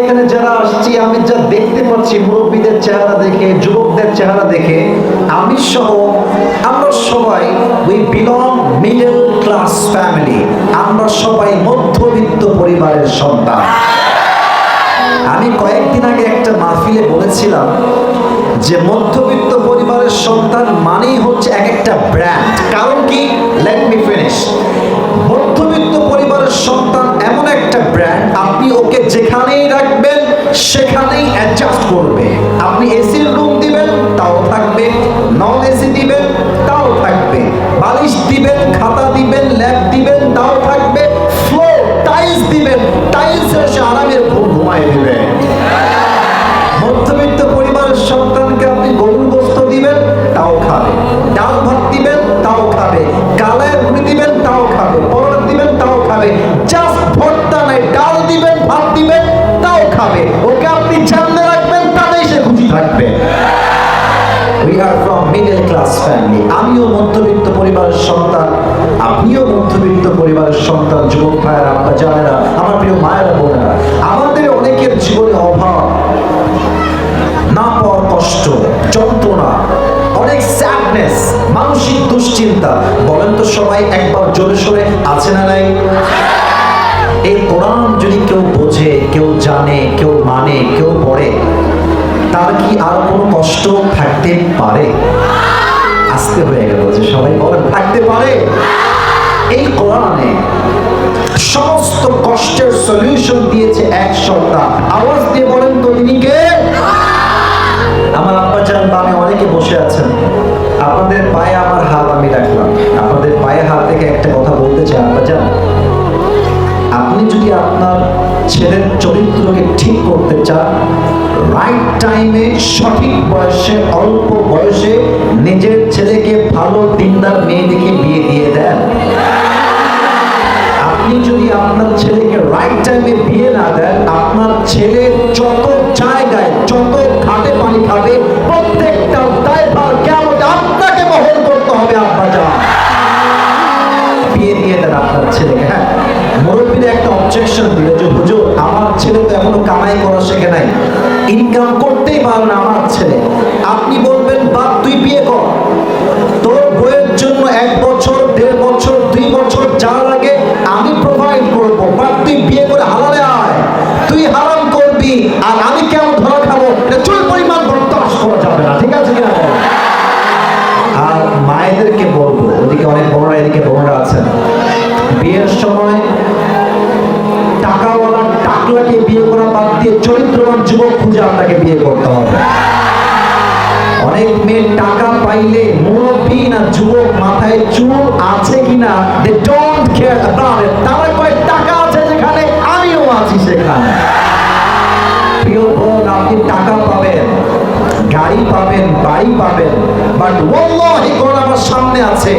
এখানে যারা আসছি, আমি যা দেখতে পাচ্ছি, মুরব্বীদের চেহারা দেখে, যুবকদের চেহারা দেখে, আমি সহ, আমরা সবাই we belong middle class family আমরা সবাই মধ্যবিত্ত পরিবারের সন্তান। আমি কয়েকদিন আগে একটা মাহফিলে বলেছিলাম যে মধ্যবিত্ত খাবে ওকে আপনি সামনে রাখবেন, তাতেই সে খুশি থাকবে। We are from middle class family আমিও মধ্যবিত্ত পরিবারের সন্তান। আপনিও মধ্যবিত্ত পরিবারের সন্তান, যুবক ভাইয়ের, আব্বা জানেরা, আমার প্রিয় মায়েরা, বোনেরা। আমাদের অনেকের জীবনে অভাব, না পাওয়ার কষ্ট, যন্ত্রণা, অনেক স্যাডনেস মানসিক দুশ্চিন্তা। বলেন তো সবাই, একবার জোরে সোরে, আছে না নাই? এই কোরআন জানে, কেউ মানে কেউ পড়ে, তার কি আর কোনো কষ্ট থাকতে পারে? আসতে হয়ে গেল যে সবাই বলেন, থাকতে পারে। এই কোরআনে সমস্ত কষ্টের সলিউশন দিয়েছে এক সন্তান। আওয়াজ দিয়ে বলেন তো তিনি কে? আমার আব্বা চান বামে অনেকে বসে আছেন। আপনাদের পায়ে আমার হাত আমি রাখলাম। আপনাদের পায়ে হাত থেকে একটা কথা বলতে চাই, আব্বা চান। আপনি যদি আপনার ছেলের চরিত্রকে ঠিক করতে চান রাইট টাইমে সঠিক বয়সে, অল্প বয়সে নিজের ছেলেকে ভালো দিনদার মেয়ে দেখে বিয়ে দিয়ে দেন। আপনি যদি আপনার ছেলেকে রাইট টাইমে বিয়ে না দেন, আপনার ছেলে যত জায়গায়, যত ঘাটে পানি খাবে, প্রত্যেকটা দায়ভার ইনকাম করতেই পারে না আমার ছেলে। আপনি বলবেন, বাপ, তুই বিয়ে কর। তোর বইয়ের জন্য এক বছর, দেড় বছর, দুই বছর যা লাগে চরিত্রবান যুবক খুঁজে আপনাকে বিয়ে করতে হবে। অনেক মেয়ে টাকা পাইলে মুরব্বী না যুবক মাথায় চুল আছে কিনা দে ডোন্ট কেয়ার অ্যাবাউট তারা কয়, টাকা আছে যেখানে, আমিও আছি সেখানে। প্রিয় বোন আপনি টাকা পাবেন, গাড়ি পাবেন, বাড়ি পাবেন বাট ওয়াল্লাহি কোন আমার সামনে আছে।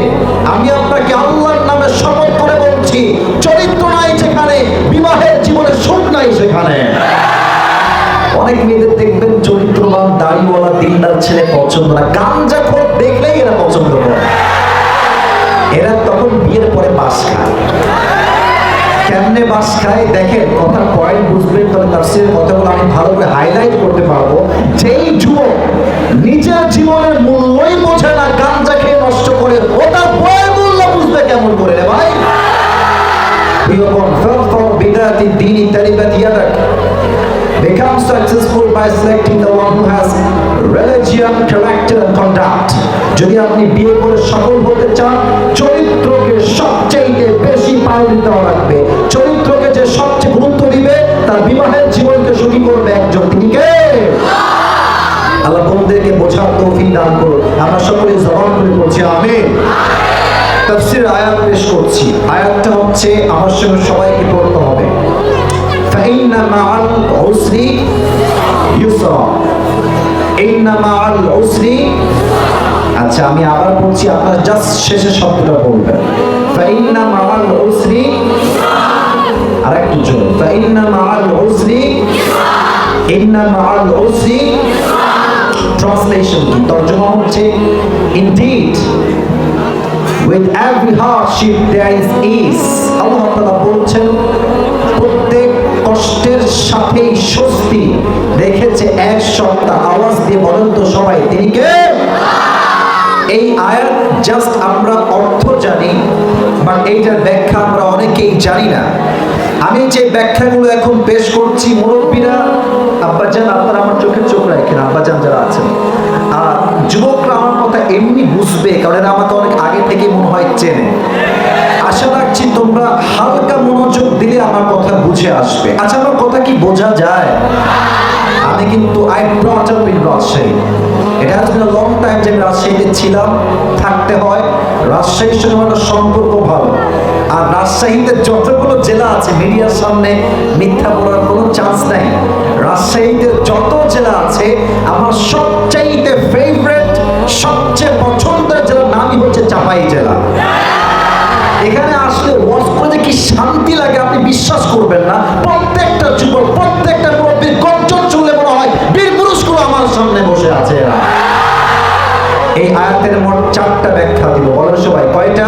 আমি আপনাকে আল্লাহর নামে শপথ করে বলছি, চরিত্র নাই যেখানে, বিবাহের জীবনে সুখ নাই সেখানে। অনেক মেয়েদের দেখবেন চরিত্রবান, দাড়িওয়ালা দিনদার ছেলে পছন্দ না। গাঞ্জা খোর দেখলেই এরা পছন্দ করে। এরা তখন বিয়ের পরে বাস কেমনে বাস খায়? দেখেন, কথার পয়েন্ট বুঝবেন, তবে তার কথাগুলো আমি ভালো করে হাইলাইট করতে পারব। যেই যুবক নিজের জীবনের মূল্যই বোঝে না গাঞ্জা খেয়ে নষ্ট করে, ও তার বয়ের মূল্য বুঝবে কেমন করে রে ভাই? দীনি তারিবাত become successful by selecting the one who has religion, character and conduct. যদি আপনি বিয়ে করে সফল হতে চান চরিত্রকে সবচেয়ে বেশি প্রায়োরিটি দেওয়া লাগবে। চরিত্রকে যে সবচেয়ে গুরুত্ব দিবে তার বিবাহের জীবনকে সুখী করবে একজন। তিনি কে? আল্লাহ বন্ধুদেরকে বোঝার তৌফিক দান করুন। আমরা সকলে জবান করে বলছি আমি তাফসির আয়াত পেশ করছি। আয়াতটা হচ্ছে আমার সঙ্গে সবাইকে পড়তে হবে। فإن مع العسر يسرا إن مع العسر আচ্ছা আমি আবার বলছি আপনারা জাস্ট শেষের শব্দটা বলবেন فإن مع العسر আর একটু জোরে فإن مع العسر إن مع العسر ট্রান্সলেশন কি তর্জমা হচ্ছে indeed with every hardship there is ease আল্লাহ তাআলা বলছেন প্রত্যেক সাথেই স্বস্তি রেখেছে এক সপ্তাহ। আওয়াজ দিয়ে বলেন তো সবাই, তিনি কে? এই আয়াত জাস্ট আমরা অর্থ জানি এইটার ব্যাখ্যা আমরা অনেকেই জানি না। আমি যে ব্যাখ্যাগুলো এখন পেশ করছি, মুরব্বীরা, আব্বাজান, আপনারা আমার চোখে চোখ রাখেন, আব্বাজান যারা আছেন। আর যুবকরা আমার কথা এমনি বুঝবে, কারণ এরা আমাকে অনেক আগে থেকে মনে হয় চেনে। আশা রাখছি তোমরা হালকা দিলে আমার কথা বুঝে আসবে। আচ্ছা আমার কথা কি বোঝা যায়? আমি কিন্তু I brought up in Rajshahi এটা বিন লং টাইম যে রাজশাহীতে ছিলাম, থাকতে হয়। রাজশাহীর সঙ্গে সম্পর্ক ভালো। আর রাজশাহীতে যতগুলো জেলা আছে, মিডিয়ার সামনে মিথ্যা বলার কোনো চান্স নাই। রাজশাহীতে যত জেলা আছে, আমার সবচাইতে ফেভারেট সবচেয়ে পছন্দের জেলার নামই হচ্ছে চাপাই জেলা। এখানে আসলে ওয়াজ করে কি বিশ্বাস করবেন না। প্রত্যেকটা যুবক, প্রত্যেকটা মুরব্বীর গর্জন শুনলে মনে হয়, বীর পুরুষগুলো আমার সামনে বসে আছে এরা। এই আয়াতের মোট চারটা ব্যাখ্যা দিব। বলেন সবাই, কয়টা?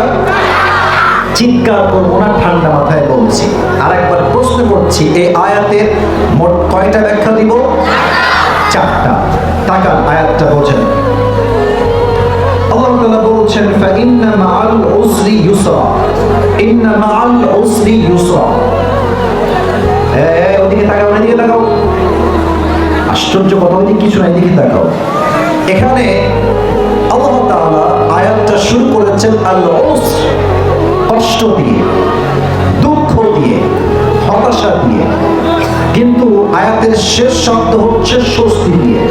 চিৎকার করব না ঠান্ডা মাথায় বলছি। আর একবার প্রশ্ন করছি, এই আয়াতের মোট কয়টা ব্যাখ্যা দিব? চারটা। তাকান, আয়াতটা বোঝেন। আল্লাহ বলছেন ফাইন্না মাআল উসরি ইউসরা। ইন্না মাআল উসরি ইউসরা। ওদিকে তাকাও ওদিকে তাকাও। আশ্চর্য কথা ওদিকে কিছু নাই এদিকে তাকাও। এখানে আল্লাহ আয়াতটা শুরু করেছেন আল উসর কষ্ট দিয়ে, দুঃখ দিয়ে, হতাশা দিয়ে। কিন্তু আয়াতের শেষ শব্দ হচ্ছে স্বস্তি দিয়ে।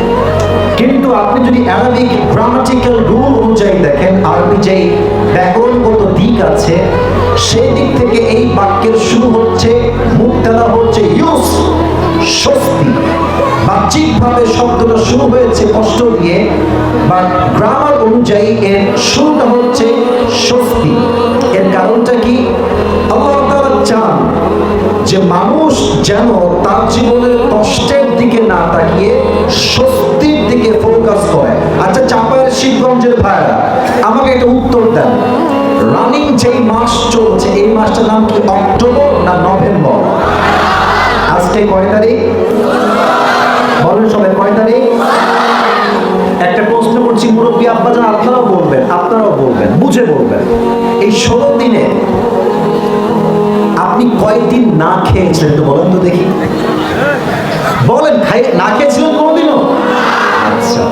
কিন্তু আপনি যদি অ্যারাবিক গ্রামাটিক্যাল রুল অনুযায়ী দেখেন, আরবি যেই ব্যাকরণগত দিক আছে সেই দিক থেকে এই বাক্যের শুরু হচ্ছে মুক্তাদা হচ্ছে, ইউস, স্বস্তি। বাহ্যিকভাবে শব্দটা শুরু হয়েছে কষ্ট দিয়ে বা গ্রামার অনুযায়ী এর শুরুটা হচ্ছে স্বস্তি। এর কারণটা কি? আল্লাহ চান যে মানুষ যেন তার জীবনের কষ্টের দিকে না তাকিয়ে স্বস্তির দিকে ফোকাস করে। আচ্ছা চাপায়ের শিবগঞ্জের ভাইরা আমাকে একটা উত্তর দেন। রানিং যেই মাস চলছে, এই মাসটার নাম কি অক্টোবর না নভেম্বর আজকে কয় তারিখ? বলেন সবাই, কয় তারিখ? একটা প্রশ্ন করছি, মুরব্বী আব্বাজান আপনারাও বলবেন আপনারাও বলবেন, বুঝে বলবেন। এই ষোলো দিনে আপনি কয়েকদিন না খেয়েছিলেন তো বলেন তো দেখি। বলেন, খাই, না খেয়েছিলেন কোনোদিনও? আচ্ছা।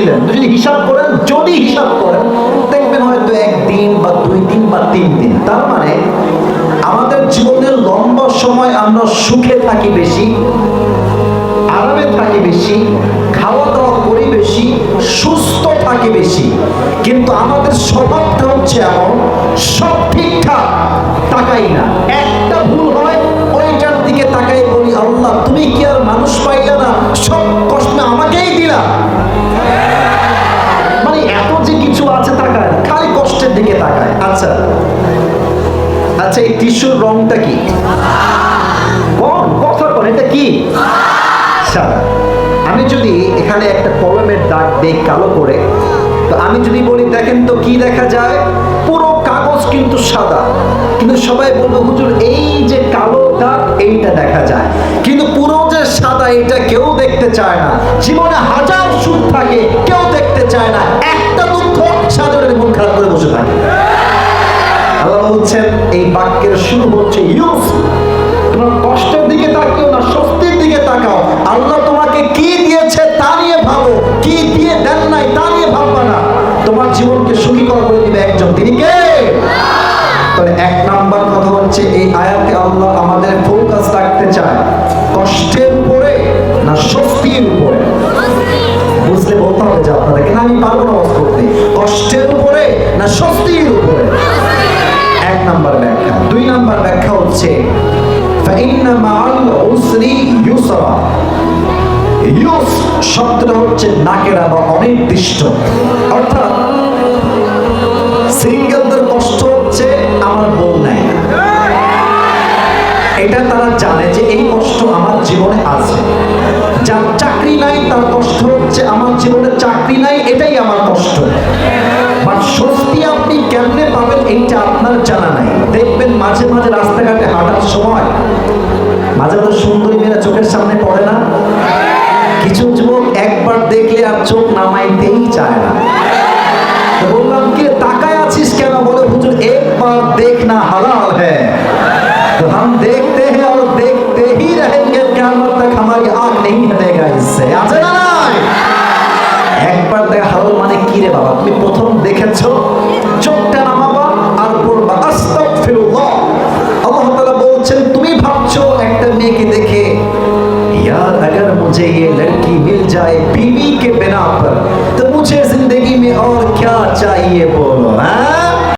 অসুস্থ ছিলেন তো যদি হিসাব করেন, যদি হিসাব করেন, দেখবেন হয়তো একদিন বা দুই দিন বা তিন দিন। তার মানে আমাদের জীবনের লম্বা সময় আমরা সুখে থাকি বেশি, আরামে থাকি বেশি খাওয়া দাওয়া করি বেশি, সুস্থ থাকি বেশি। কিন্তু আমাদের স্বভাবটা হচ্ছে এমন, সব ঠিকঠাক, তাকাই না। একটা আচ্ছা এই রংটা কি? কোন? কথা কোন, এটা কি? সাদা আমি যদি এখানে একটা কলমের দাগ দেই কালো করে, তো আমি যদি বলি, দেখেন তো কি দেখা যায়? পুরো কাগজ কিন্তু সাদা। কিন্তু সবাই বলব, হুজুর, এই যে কালো দাগ, এইটা দেখা যায়। কিন্তু পুরো যে সাদা, এটা কেউ দেখতে চায় না। জীবনে হাজার সুখ থাকে, কেউ দেখতে চায় না। একটা দুঃখ সাজনের মন খারাপ করে বসে থাকে। আল্লাহ বলছেন, এই বাক্যের শুরু হচ্ছে ইউস তোমার কষ্টের দিকে তাকিও না, স্বস্তির দিকে তাকাও। আল্লাহ তোমাকে কি দিয়েছে তা নিয়ে ভাবো। কি দিয়ে দেন নাই তা নিয়ে ভাববা না। তোমার জীবনকে সুখী করা করে দিবে একজন। তিনি কে? তাহলে এক নাম্বার কথা হচ্ছে, এই আয়াতে আল্লাহ আমাদের ফোকাস রাখতে চায়, কষ্টের উপরে না স্বস্তির উপরে? বুঝলে বলতে হবে যে আপনাদেরকে। আমি পারব অনির্দিষ্ট অর্থাৎ সিঙ্গেলদের কষ্ট হচ্ছে, আমার বউ নাই। এটা তারা জানে যে এই কষ্ট আমার জীবনে আছে। যার চাকরি নাই, তার কষ্ট হচ্ছে আমার জীবনে। চাকরি নাই, এটাই আমার কষ্ট। বাট স্বস্তি আপনি কেমনে পাবেন, এইটা আপনার জানা নাই। দেখবেন মাঝে মাঝে রাস্তাঘাটে হাঁটার সময় মাঝে মাঝে সুন্দরী মেয়েরা চোখের সামনে পড়ে না। কিছু যুবক একবার দেখলে আর চোখ নামাইতেই চায় না তো বললাম কি তাকায় আছিস কেন বলে হুজুর একবার দেখনা হালাল হ্যাঁ तो हम देखते हैं और देखते ही रहेंगे क़यामत तक हमारी आंख नहीं हटेगा इससे আছে না নাই একবার দেখা হালাল মানে কি রে বাবা তুমি প্রথম দেখেছো